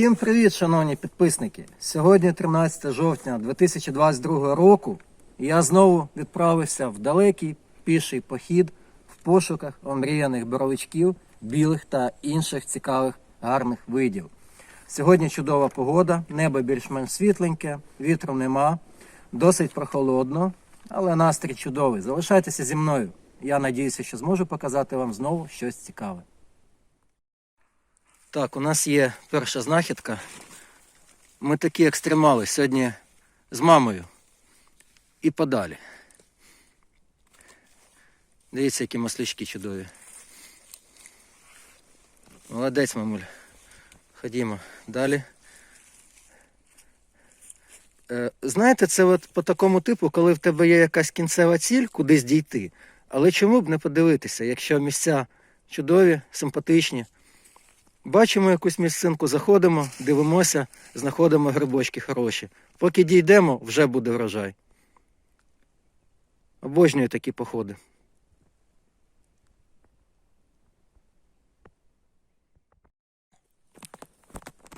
Всім привіт, шановні підписники! Сьогодні 13 жовтня 2022 року. я знову відправився в далекий піший похід в пошуках омріяних боровичків, білих та інших цікавих гарних видів. Сьогодні чудова погода, небо більш-менш світленьке, вітру нема, досить прохолодно, але настрій чудовий. Залишайтеся зі мною. Я надіюся, що зможу показати вам знову щось цікаве. Так, у нас є перша знахідка. Ми такі екстремали сьогодні з мамою і подалі. Дивіться, які маслячки чудові. Молодець, мамуль. Ходімо далі. Е, знаєте, це от по такому типу, коли в тебе є якась кінцева ціль, кудись дійти. Але чому б не подивитися, якщо місця чудові, симпатичні. Бачимо якусь місцинку, заходимо, дивимося, знаходимо грибочки хороші. Поки дійдемо, вже буде врожай. Обожнюю такі походи.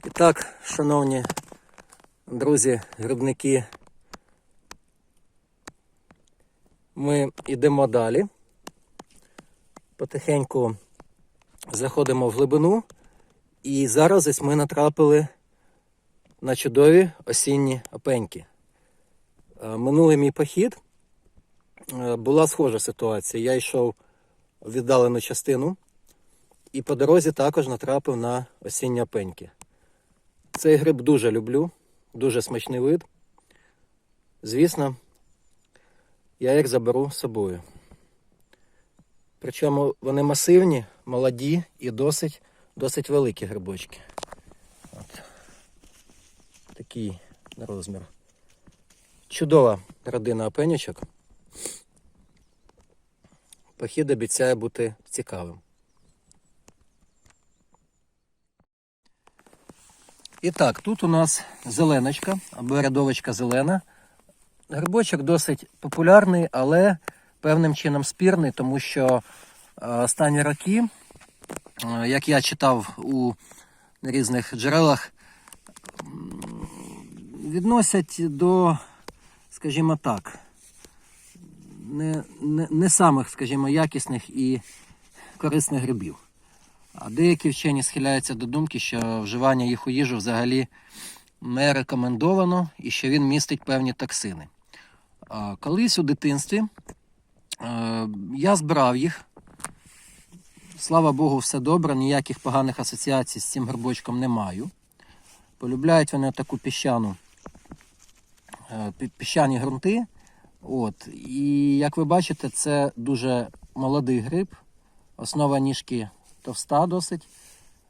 І так, шановні друзі, грибники, ми йдемо далі. Потихеньку заходимо в глибину. І зараз ось ми натрапили на чудові осінні опеньки. Е, Минулий мій похід е, була схожа ситуація. Я йшов в віддалену частину і по дорозі також натрапив на осінні опеньки. Цей гриб дуже люблю, дуже смачний вид. Звісно, я їх заберу з собою. Причому вони масивні, молоді і досить досить великі грибочки. От. Такий розмір. Чудова родина опенючок. Похід обіцяє бути цікавим. І так, тут у нас зеленочка або рядовочка зелена. Грибочок досить популярний, але певним чином спірний, тому що е, останні роки як я читав у різних джерелах, відносять до, скажімо так, не, не, не самих, скажімо, якісних і корисних грибів. А деякі вчені схиляються до думки, що вживання їх у їжу взагалі не рекомендовано і що він містить певні токсини. Колись у дитинстві е, я збирав їх. Слава Богу, все добре, ніяких поганих асоціацій з цим грибочком не маю. Полюбляють вони таку піщану, е, піщані ґрунти. От. І як ви бачите, це дуже молодий гриб. Основа ніжки товста досить.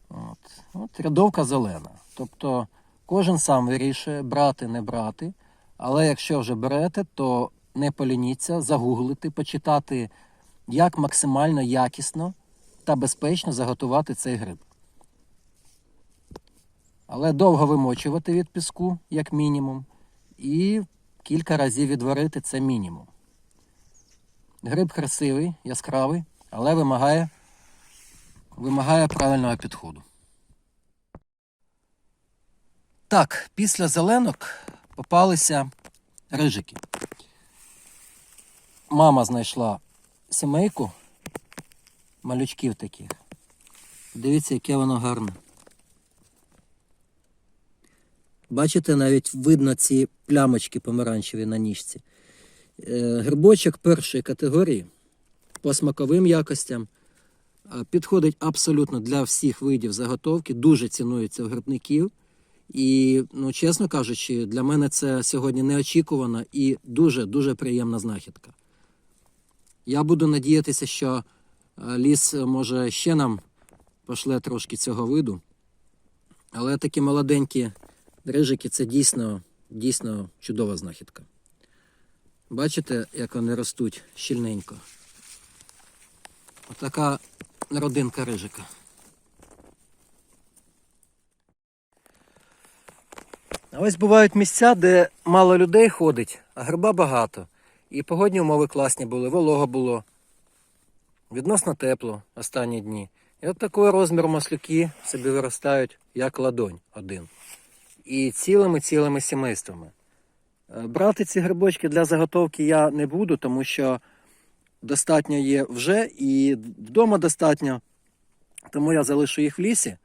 От. От рядовка зелена. Тобто кожен сам вирішує, брати, не брати. Але якщо вже берете, то не полініться, загуглити, почитати, як максимально якісно та безпечно заготувати цей гриб. Але довго вимочувати від піску, як мінімум, і кілька разів відварити це мінімум. Гриб красивий, яскравий, але вимагає, вимагає правильного підходу. Так, після зеленок попалися рижики. Мама знайшла сімейку малючків таких. Дивіться, яке воно гарне. Бачите, навіть видно ці плямочки помаранчеві на ніжці. Е, Грибочок першої категорії по смаковим якостям підходить абсолютно для всіх видів заготовки, дуже цінується в грибників. І, ну, чесно кажучи, для мене це сьогодні неочікувана і дуже-дуже приємна знахідка. Я буду надіятися, що е, ліс е, може ще нам пошле трошки цього виду. Але такі молоденькі дрижики це дійсно, дійсно чудова знахідка. Бачите, як вони ростуть щільненько. Отака родинка рижика. А ось бувають місця, де мало людей ходить, а гриба багато. І погодні умови класні були, волого було. Відносно тепло останні дні. І от такого розміру маслюки собі виростають, як ладонь один. І цілими-цілими сімействами. Е, Брати ці грибочки для заготовки я не буду, тому що достатньо є вже і вдома достатньо. Тому я залишу їх в лісі,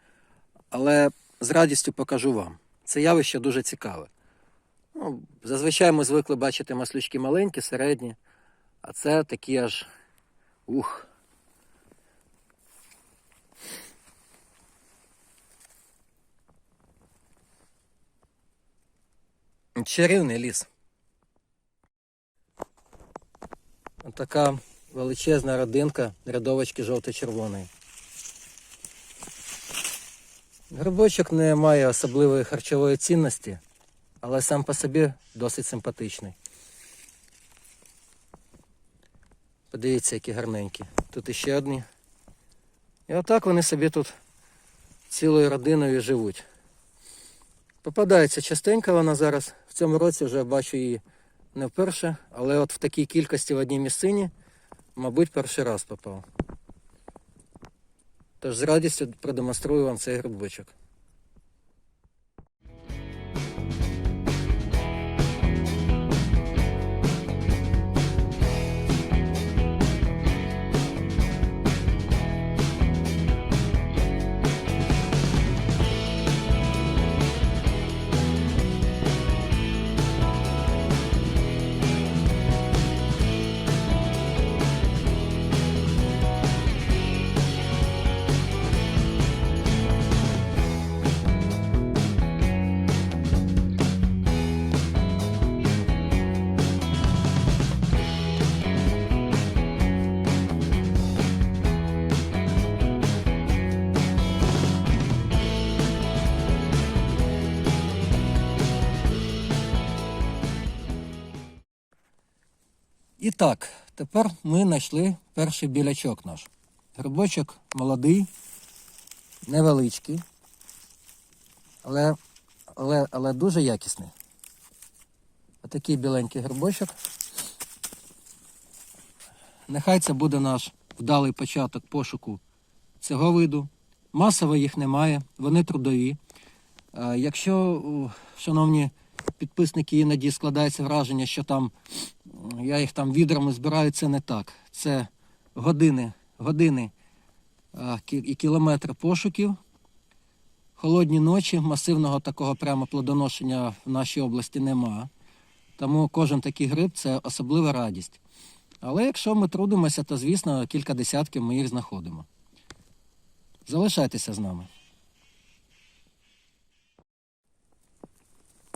але з радістю покажу вам. Це явище дуже цікаве. Ну, зазвичай ми звикли бачити маслючки маленькі, середні, а це такі аж ух. Чарівний ліс. Така величезна родинка рядовочки жовто-червоної. Грибочок не має особливої харчової цінності, але сам по собі досить симпатичний. Подивіться, які гарненькі. Тут іще одні. І отак вони собі тут цілою родиною живуть. Попадається частенько вона зараз. Цьому році вже бачу її не вперше, але от в такій кількості в одній місцині, мабуть, перший раз попав. Тож з радістю продемонструю вам цей грибочок. І так, тепер ми знайшли перший білячок наш. Грибочок молодий, невеличкий, але, але, але дуже якісний. Отакий біленький грибочок. Нехай це буде наш вдалий початок пошуку цього виду. Масово їх немає, вони трудові. Е, Якщо, шановні підписники, іноді складається враження, що там я їх там відрами збираю, це не так. Це години, години і кілометри пошуків. Холодні ночі, масивного такого прямо плодоношення в нашій області нема. Тому кожен такий гриб це особлива радість. Але якщо ми трудимося, то звісно кілька десятків ми їх знаходимо. Залишайтеся з нами.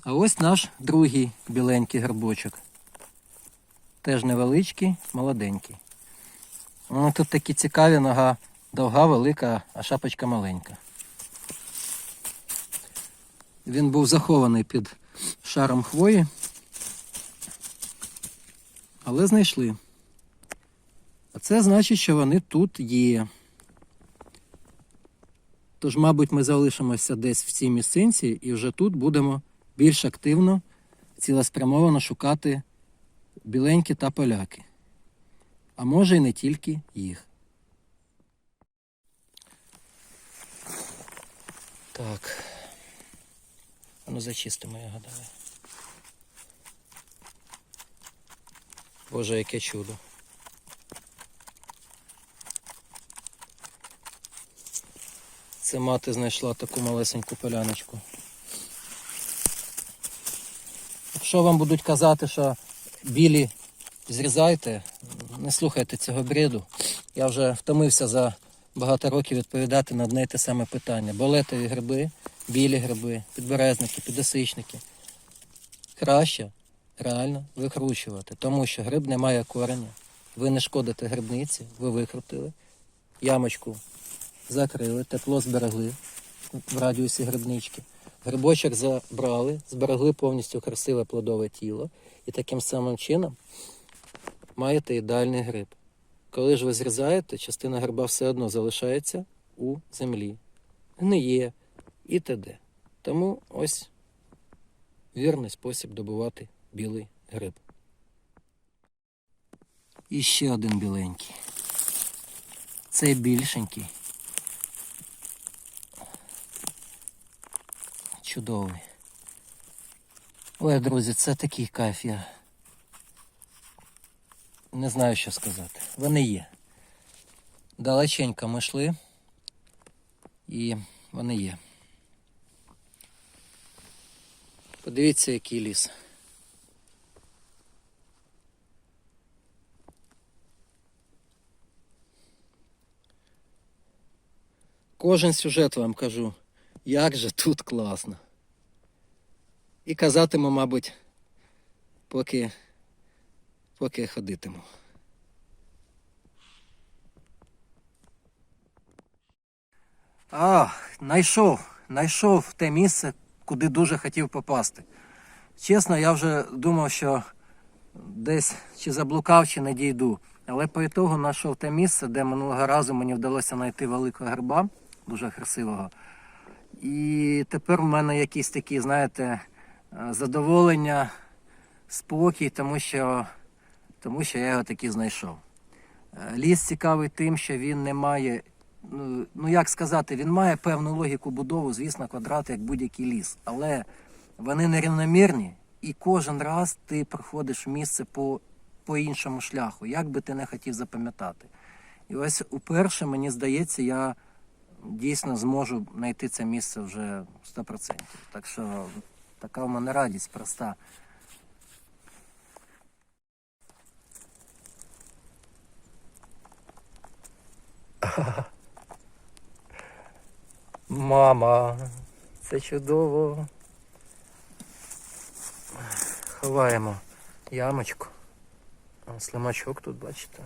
А ось наш другий біленький грибочок. Теж невеличкий, молоденький. Ну, тут такі цікаві нога довга, велика, а шапочка маленька. Він був захований під шаром хвої, але знайшли. А це значить, що вони тут є. Тож, мабуть, ми залишимося десь в цій місцинці і вже тут будемо більш активно, цілеспрямовано шукати біленькі та поляки. А може і не тільки їх. Так. А ну зачистимо його давай. Боже, яке чудо. Це мати знайшла таку малесеньку поляночку. Якщо вам будуть казати, що білі зрізайте, не слухайте цього бреду. Я вже втомився за багато років відповідати на одне й те саме питання. Болетові гриби, білі гриби, підберезники, підосичники. Краще реально викручувати, тому що гриб не має кореня. Ви не шкодите грибниці, ви викрутили, ямочку закрили, тепло зберегли в радіусі грибнички. Грибочок забрали, зберегли повністю красиве плодове тіло і таким самим чином маєте ідеальний гриб. Коли ж ви зрізаєте, частина гриба все одно залишається у землі, гниє і т.д. Тому ось вірний спосіб добувати білий гриб. І ще один біленький. Цей більшенький. Чудовий. Ой, друзі, це такий кайф. Я не знаю, що сказати. Вони є. Далеченько ми йшли. І вони є. Подивіться, який ліс. Кожен сюжет вам кажу, як же тут класно. І казатиму, мабуть, поки, поки ходитиму. А, знайшов, знайшов те місце, куди дуже хотів попасти. Чесно, я вже думав, що десь чи заблукав, чи не дійду. Але по ітогу знайшов те місце, де минулого разу мені вдалося знайти великого гриба, дуже красивого. І тепер в мене якісь такі, знаєте, е, задоволення, спокій, тому що, тому що я його таки знайшов. Е, Ліс цікавий тим, що він не має, ну, ну як сказати, він має певну логіку будови, звісно, квадрати, як будь-який ліс. Але вони нерівномірні, і кожен раз ти проходиш місце по, по іншому шляху, як би ти не хотів запам'ятати. І ось уперше, мені здається, я дійсно зможу знайти це місце вже 100%. Так що така в мене радість проста. Мама, це чудово. Ховаємо ямочку. Слимачок тут, бачите.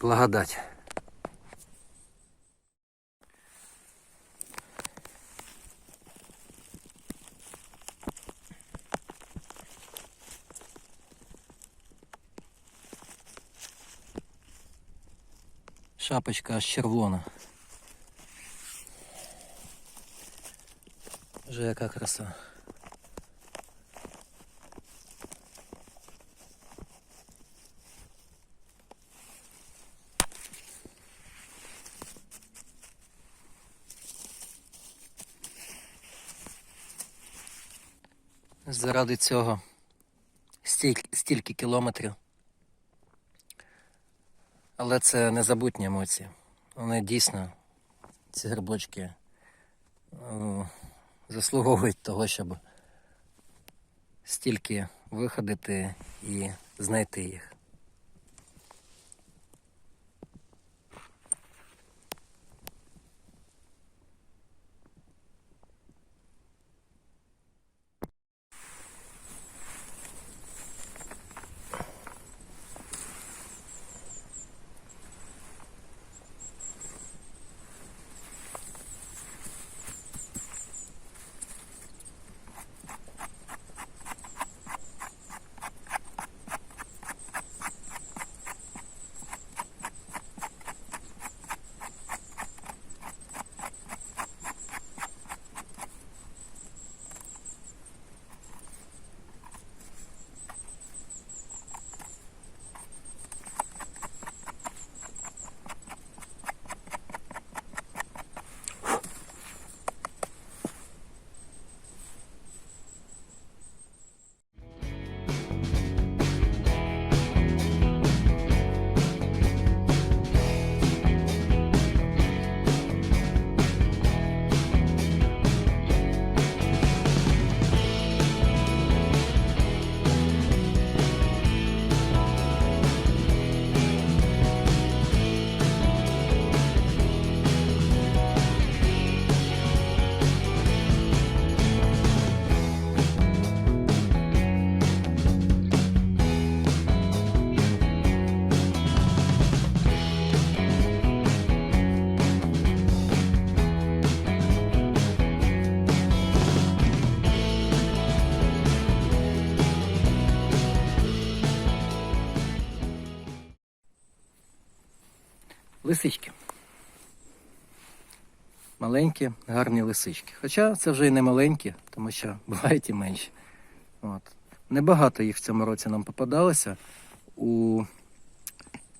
Благодать. Шапочка аж червона. Вже яка краса. Заради цього стільки, стільки кілометрів. Але це незабутні емоції. Вони дійсно, ці грибочки, е, заслуговують того, щоб стільки виходити і знайти їх. Лисички. маленькі, гарні лисички. Хоча це вже і не маленькі, тому що бувають і менші. От. Небагато їх в цьому році нам попадалося. У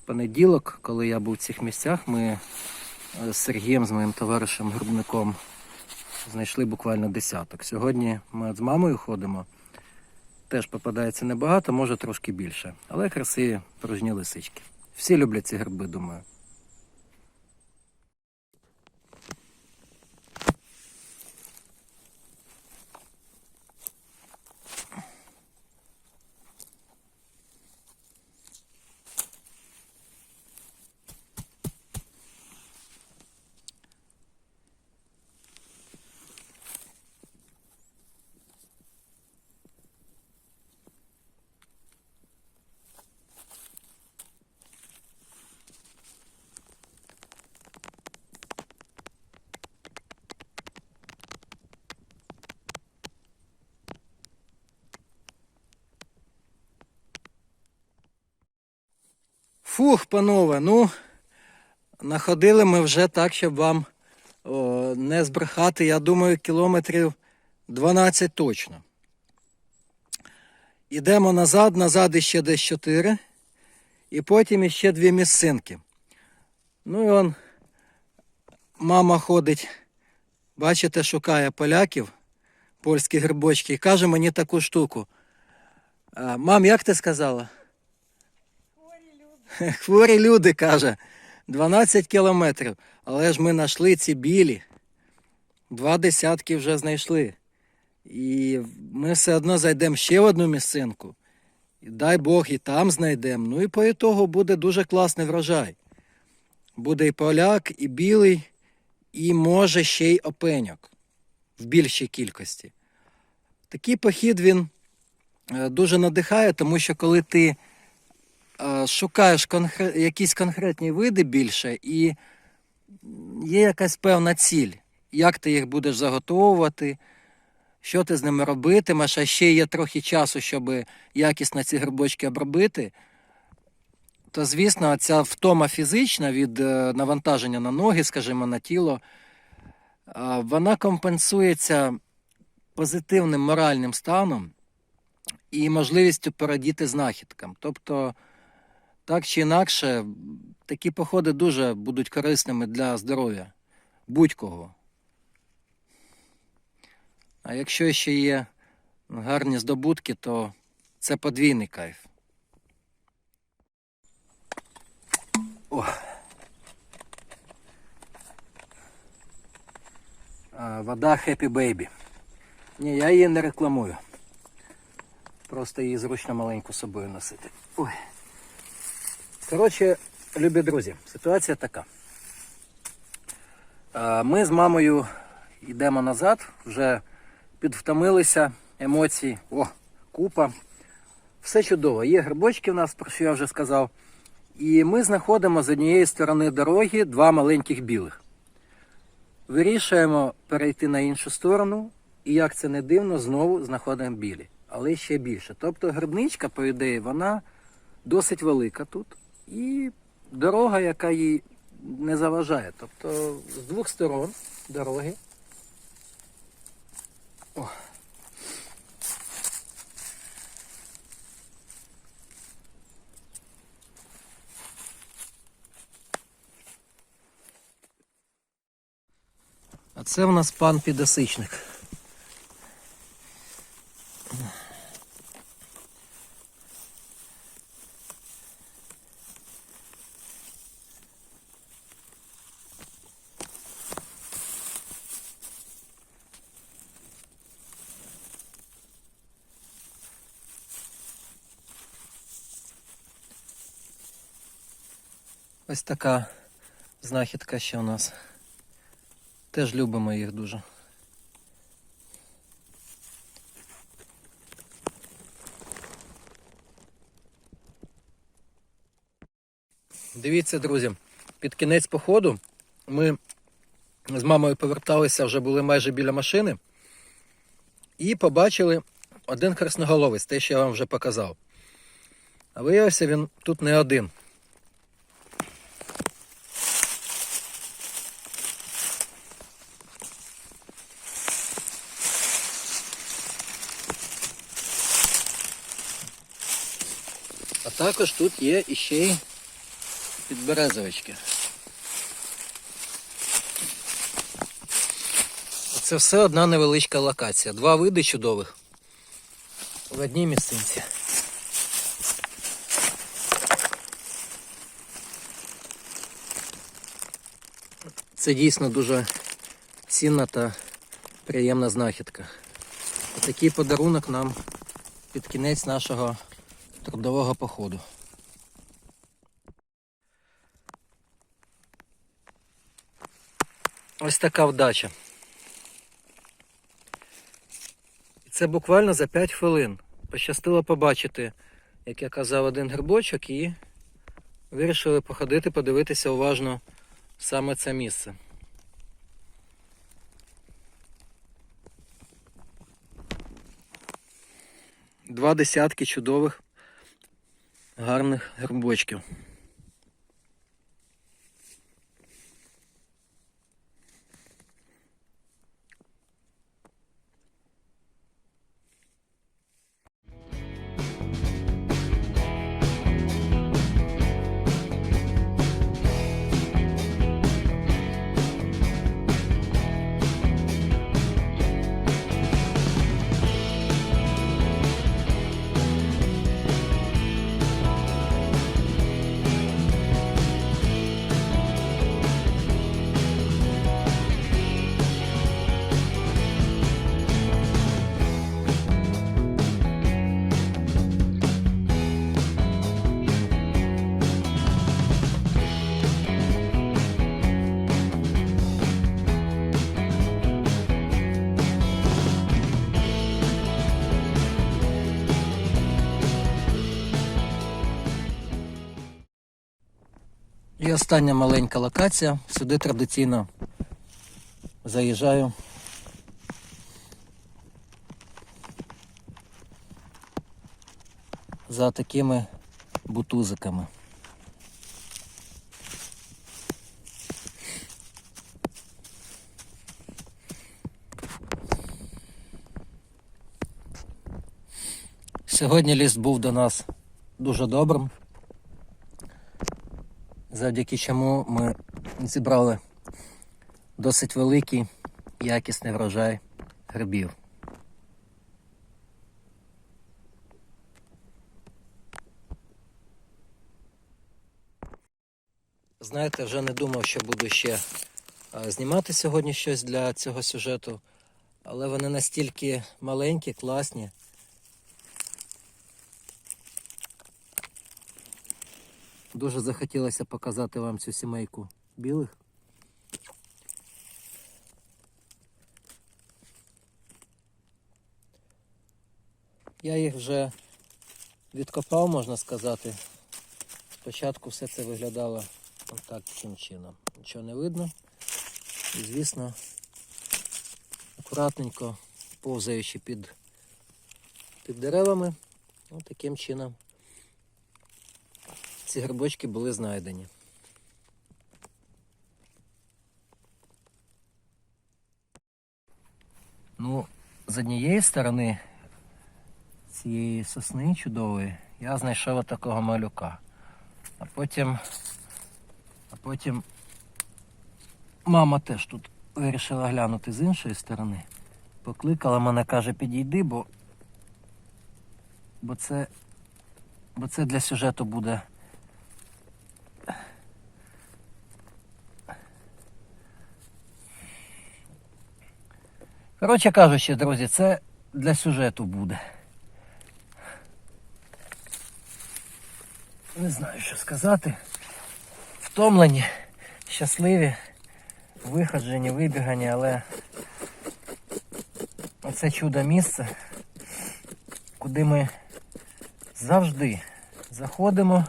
понеділок, коли я був в цих місцях, ми е, з Сергієм, з моїм товаришем Грубником, знайшли буквально десяток. Сьогодні ми з мамою ходимо. Теж попадається небагато, може трошки більше. Але красиві порожні лисички. Всі люблять ці гриби, думаю. Фух, панове, ну находили ми вже так, щоб вам о, не збрехати, я думаю, кілометрів 12 точно. Ідемо назад, назад іще десь 4. І потім іще дві місцинки. Ну і он мама ходить, бачите, шукає поляків, польські грибочки, і каже мені таку штуку. Мам, як ти сказала? Хворі люди, каже, 12 кілометрів. Але ж ми знайшли ці білі. Два десятки вже знайшли. І ми все одно зайдемо ще в одну місцинку. І дай Бог і там знайдемо. Ну і по ітогу буде дуже класний врожай. Буде і поляк, і білий, і може ще й опеньок в більшій кількості. Такий похід він е, дуже надихає, тому що коли ти шукаєш конкре... якісь конкретні види більше, і є якась певна ціль, як ти їх будеш заготовувати, що ти з ними робитимеш, а ще є трохи часу, щоб якісно ці грибочки обробити, то, звісно, ця втома фізична від е, навантаження на ноги, скажімо, на тіло, вона компенсується позитивним моральним станом і можливістю порадіти знахідкам. Тобто, так чи інакше, такі походи дуже будуть корисними для здоров'я будь-кого. А якщо ще є гарні здобутки, то це подвійний кайф. О. Вода Happy Baby. Ні, я її не рекламую. Просто її зручно маленьку собою носити. Ой. Коротше, любі друзі, ситуація така. Ми з мамою йдемо назад, вже підвтомилися, емоцій, о, купа. Все чудово. Є грибочки в нас, про що я вже сказав. І ми знаходимо з однієї сторони дороги два маленьких білих. Вирішуємо перейти на іншу сторону, і як це не дивно, знову знаходимо білі, але ще більше. Тобто грибничка, по ідеї, вона досить велика тут. І дорога, яка їй не заважає. Тобто з двох сторон дороги. О. А це в нас пан підосичник. Ось така знахідка ще у нас. Теж любимо їх дуже. Дивіться, друзі, під кінець походу ми з мамою поверталися, вже були майже біля машини і побачили один красноголовець, те, що я вам вже показав. А виявився він тут не один. Також тут є іще й підберезовички. Це все одна невеличка локація. Два види чудових в одній місцинці. Це дійсно дуже цінна та приємна знахідка. Такий подарунок нам під кінець нашого трудового походу. Ось така вдача. І Це буквально за 5 хвилин. Пощастило побачити, як я казав, один грибочок і вирішили походити, подивитися уважно саме це місце. Два десятки чудових, гарних грибочків. І остання маленька локація. Сюди традиційно заїжджаю. За такими бутузиками. Сьогодні ліс був до нас дуже добрим завдяки чому ми зібрали досить великий якісний врожай грибів. Знаєте, вже не думав, що буду ще знімати сьогодні щось для цього сюжету, але вони настільки маленькі, класні. Дуже захотілося показати вам цю сімейку білих. Я їх вже відкопав, можна сказати. Спочатку все це виглядало отак таким чином. Нічого не видно. І звісно, акуратненько повзаючи під, під деревами, от таким чином ці грибочки були знайдені. Ну, з однієї сторони цієї сосни чудової я знайшов такого малюка. А потім, а потім мама теж тут вирішила глянути з іншої сторони. Покликала мене, каже, підійди, бо, бо це, бо це для сюжету буде Коротше кажучи, друзі, це для сюжету буде. Не знаю, що сказати. Втомлені, щасливі, виходжені, вибігані, але оце чудо місце, куди ми завжди заходимо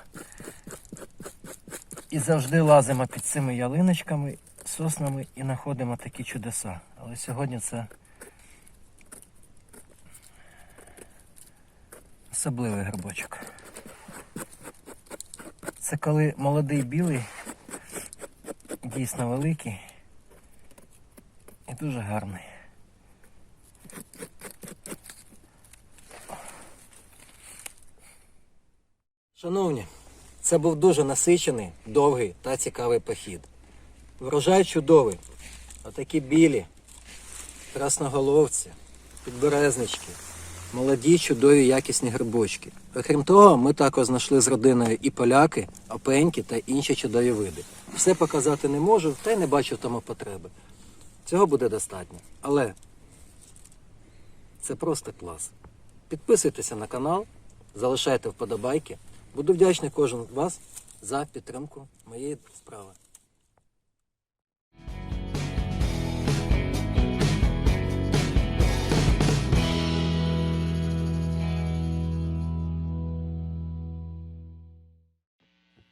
і завжди лазимо під цими ялиночками, соснами і знаходимо такі чудеса. Але сьогодні це особливий грибочок. Це коли молодий білий, дійсно великий і дуже гарний. Шановні, це був дуже насичений, довгий та цікавий похід. Врожай чудовий. Отакі білі, красноголовці, підберезнички, молоді, чудові, якісні грибочки. Окрім того, ми також знайшли з родиною і поляки, опеньки та інші чудові види. Все показати не можу, та й не бачу в тому потреби. Цього буде достатньо. Але це просто клас. Підписуйтеся на канал, залишайте вподобайки. Буду вдячний кожен з вас за підтримку моєї справи.